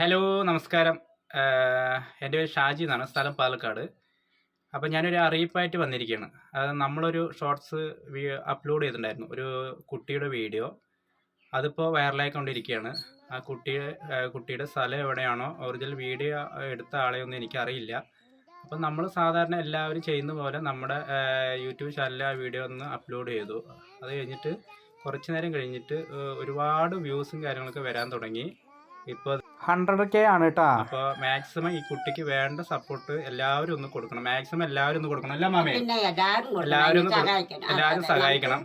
Hello നമസ്കാരം. എന്റെ പേര് ഷാജി എന്നാണ് സ്ഥലം പാലക്കാട്. അപ്പം ഞാനൊരു അറിയിപ്പായിട്ട് വന്നിരിക്കുകയാണ്. അത് നമ്മളൊരു ഷോർട്സ് അപ്ലോഡ് ചെയ്തിട്ടുണ്ടായിരുന്നു ഒരു കുട്ടിയുടെ വീഡിയോ. അതിപ്പോൾ വൈറലായിക്കൊണ്ടിരിക്കുകയാണ്. ആ കുട്ടിയെ കുട്ടിയുടെ സ്ഥലം എവിടെയാണോ ഒറിജിനൽ വീഡിയോ എടുത്ത ആളെയൊന്നും എനിക്കറിയില്ല. അപ്പം നമ്മൾ സാധാരണ എല്ലാവരും ചെയ്യുന്ന പോലെ നമ്മുടെ യൂട്യൂബ് ചാനലിൽ ആ വീഡിയോ ഒന്ന് അപ്ലോഡ് ചെയ്തു. അത് കഴിഞ്ഞിട്ട് കുറച്ച് നേരം കഴിഞ്ഞിട്ട് ഒരുപാട് വ്യൂസും കാര്യങ്ങളൊക്കെ വരാൻ തുടങ്ങി. ഇപ്പോൾ ഹൺഡ്രഡ് കെ ആണ് കേട്ടാ. അപ്പൊ മാക്സിമം ഈ കുട്ടിക്ക് വേണ്ട സപ്പോർട്ട് എല്ലാവരും ഒന്ന് കൊടുക്കണം. മാക്സിമം എല്ലാവരും ഒന്ന് കൊടുക്കണം. അല്ല മാമേ. എല്ലാവരും ഒന്ന്. എല്ലാവരും സഹായിക്കണം.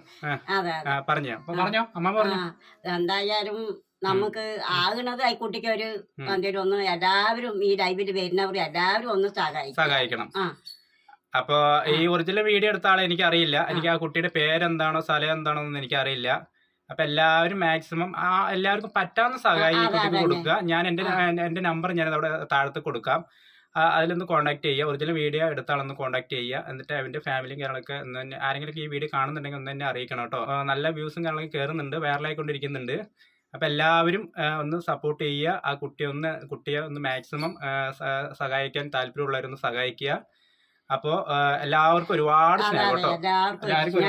അതെ ആ, പറഞ്ഞോ. അപ്പൊ പറഞ്ഞോ. അമ്മ പറഞ്ഞു. ആ, എന്തായാലും നമുക്ക് ആകുന്നത് ഈ കുട്ടിക്ക് ഒരു എന്തെങ്കിലും ഒന്ന് എല്ലാവരും ഈ ലൈവിൽ വരുന്നവർ എല്ലാവരും ഒന്ന് സഹായിക്കും സഹായിക്കണം. ആ. അപ്പൊ ഈ ഒറിജിനൽ വീഡിയോ എടുത്ത ആളെ എനിക്ക് അറിയില്ല എനിക്ക് ആ. കുട്ടിയുടെ പേരെന്താണോ സ്ഥലം എന്താണോ എന്ന് എനിക്ക് അറിയില്ല അപ്പൊ എല്ലാവരും മാക്സിമം ആ എല്ലാവർക്കും പറ്റാവുന്ന സഹായം ഈ കുട്ടിക്ക് കൊടുക്കുക. ഞാൻ എന്റെ എന്റെ നമ്പർ ഞാൻ അവിടെ താഴത്ത് കൊടുക്കാം. അതിലൊന്ന് കോൺടാക്ട് ചെയ്യുക. ഒറിജിനൽ വീഡിയോ എടുത്ത ആളൊന്ന് കോൺടാക്ട് ചെയ്യുക. എന്നിട്ട് അവന്റെ ഫാമിലിയും കാര്യങ്ങളൊക്കെ ഒന്ന് തന്നെ ആരെങ്കിലും ഈ വീഡിയോ കാണുന്നുണ്ടെങ്കിൽ ഒന്ന് തന്നെ അറിയിക്കണം കേട്ടോ. നല്ല വ്യൂസും കാര്യങ്ങളൊക്കെ കയറുന്നുണ്ട് വൈറലായിക്കൊണ്ടിരിക്കുന്നുണ്ട് അപ്പൊ എല്ലാവരും ഒന്ന് സപ്പോർട്ട് ചെയ്യുക. ആ കുട്ടിയെ ഒന്ന് കുട്ടിയെ ഒന്ന് മാക്സിമം സഹായിക്കാൻ താല്പര്യമുള്ളവരൊന്ന് സഹായിക്കുക. അപ്പോൾ എല്ലാവർക്കും ഒരുപാട് സ്നേഹം കേട്ടോ. എല്ലാവർക്കും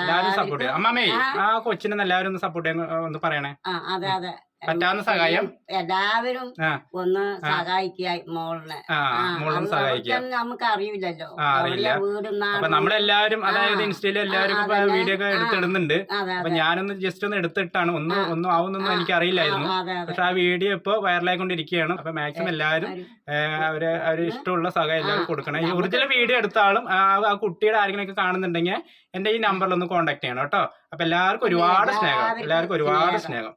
എല്ലാവരും സപ്പോർട്ട് ചെയ്യാം. അമ്മാമേ ആ. കൊച്ചിനെ എല്ലാവരും ഒന്ന് സപ്പോർട്ട് ചെയ്യാൻ ഒന്ന് പറയണേ. അതെ അതെ. പറ്റാവുന്ന സഹായം. എല്ലാവരും ഒന്ന്. സഹായിക്കുക മോളിനെ. മോളും സഹായിക്കുക. നമുക്ക് അറിയില്ലല്ലോ. അറിയില്ല. അപ്പൊ നമ്മളെല്ലാവരും അതായത്. ഇൻസ്റ്റയിൽ എല്ലാവരും. വീഡിയോ ഒക്കെ എടുത്തിടുന്നുണ്ട്. അപ്പൊ ഞാനൊന്ന് ജസ്റ്റ് ഒന്ന് എടുത്തിട്ടാണ്. ഒന്ന്. ഒന്നും ആവുന്നൊന്നും എനിക്ക് അറിയില്ലായിരുന്നു പക്ഷെ ആ വീഡിയോ ഇപ്പൊ വൈറലായിക്കൊണ്ടിരിക്കുകയാണ്. അപ്പൊ മാക്സിമം എല്ലാവരും അവരെ അവർ ഇഷ്ടമുള്ള സഹായം എല്ലാവരും കൊടുക്കണം. ഈ ഒറിജിനൽ വീഡിയോ എടുത്ത ആളും ആ കുട്ടിയുടെ ആരെങ്കിലും ഒക്കെ കാണുന്നുണ്ടെങ്കിൽ എന്റെ ഈ നമ്പറിൽ ഒന്ന് കോൺടാക്ട് ചെയ്യണം കേട്ടോ. അപ്പൊ എല്ലാവർക്കും ഒരുപാട് സ്നേഹം. എല്ലാവർക്കും ഒരുപാട് സ്നേഹം.